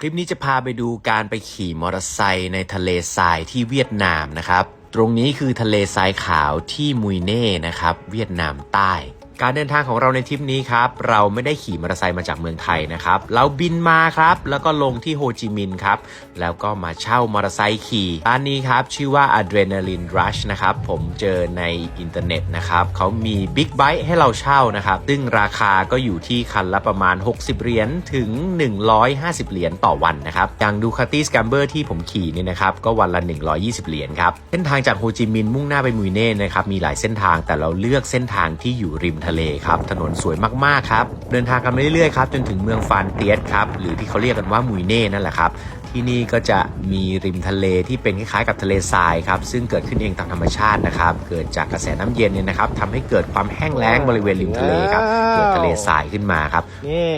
คลิปนี้จะพาไปดูการไปขี่มอเตอร์ไซค์ในทะเลทรายที่เวียดนามนะครับ ตรงนี้คือทะเลทรายขาวที่มุยเน่นะครับ เวียดนามใต้ การเดินทางของเราในทริปนี้ครับ เราไม่ได้ขี่มอเตอร์ไซค์มาจากเมืองไทยนะครับ เราบินมาครับ แล้วก็ลงที่โฮจิมินห์ครับ แล้วก็มาเช่ามอเตอร์ไซค์ขี่ร้านนี้ครับ ชื่อว่า Adrenaline Rush นะครับ ผมเจอในอินเทอร์เน็ตนะครับ เขามีบิ๊กไบค์ให้เราเช่านะครับ ซึ่งราคาก็อยู่ที่คันละประมาณ 60 เหรียญถึง 150 เหรียญต่อวันนะครับ อย่างดูคาตี้สแกมเบอร์ที่ผมขี่นี่นะครับ ก็วันละ 120 เหรียญครับ เส้นทางจากโฮจิมินห์มุ่งหน้าไปมุยเน่นะครับ มีหลายเส้นทางแต่เราเลือกเส้นทางที่อยู่ริมทะเลครับ ถนนสวยมากๆครับ เดินทางกันไปเรื่อยๆครับจนถึงเมืองฟานเตียสครับ หรือที่เขาเรียกกันว่ามุยเน่นั่นแหละครับ ที่นี่ก็จะมีริมทะเลที่เป็นคล้ายๆกับทะเลทรายครับ ซึ่งเกิดขึ้นเองตามธรรมชาตินะครับ เกิดจากกระแสน้ำเย็นเนี่ยนะครับทำให้เกิดความแห้งแล้งบริเวณริมทะเลครับ เกิดทะเลทรายขึ้นมาครับ นี่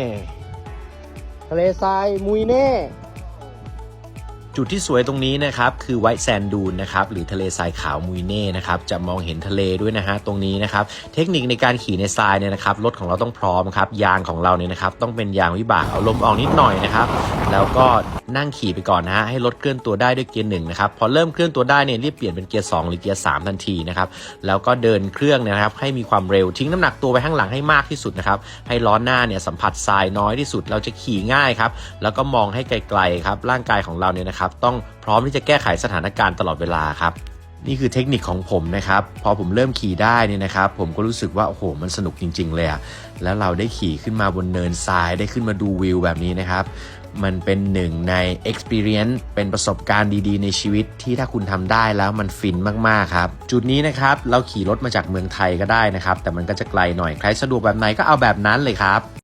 ทะเลทรายมุยเน่ จุดที่สวยตรงนี้นะครับคือไวท์แซนดูนนะครับหรือทะเลทรายขาวมุยเน่นะครับจะมองเห็นทะเลด้วยนะฮะตรงนี้นะครับเทคนิคในการขี่ในทรายเนี่ยนะครับรถของเราต้องพร้อมครับยางของเราเนี่ยนะครับต้องเป็นยางวิบากเอาลมออกนิดหน่อยนะครับแล้วก็ นั่งขี่ไปก่อนนะฮะให้รถเคลื่อนตัวได้ด้วยเกียร์หนึ่งนะครับพอเริ่มเคลื่อนตัวได้เนี่ยรีบเปลี่ยนเป็นเกียร์สองหรือเกียร์สามทันทีนะครับแล้วก็เดินเครื่องนยนะครับให้มีความเร็วทิ้งน้ำหนักตัวไปข้างหลังให้มากที่สุดนะครับให้ล้อหน้าเนี่ยสัมผัสทรายน้อยที่สุดเราจะขี่ง่ายครับแล้วก็มองให้ไกลๆครับร่างกายของเราเนี่ยนะครับต้องพร้อมที่จะแก้ไขสถานการณ์ตลอดเวลาครับ นี่คือเทคนิคของผมนะครับ พอผมเริ่มขี่ได้เนี่ยนะครับ ผมก็รู้สึกว่าโอ้โหมันสนุกจริง ๆ เลยอะแล้วเราได้ขี่ขึ้นมาบนเนินทรายได้ขึ้นมาดูวิวแบบนี้นะครับ มันเป็นหนึ่งใน experience เป็นประสบการณ์ดีๆ ในชีวิตที่ถ้าคุณทำได้แล้วมันฟินมากๆครับ จุดนี้นะครับ เราขี่รถมาจากเมืองไทยก็ได้นะครับ แต่มันก็จะไกลหน่อยใครสะดวกแบบไหนก็เอาแบบนั้นเลยครับ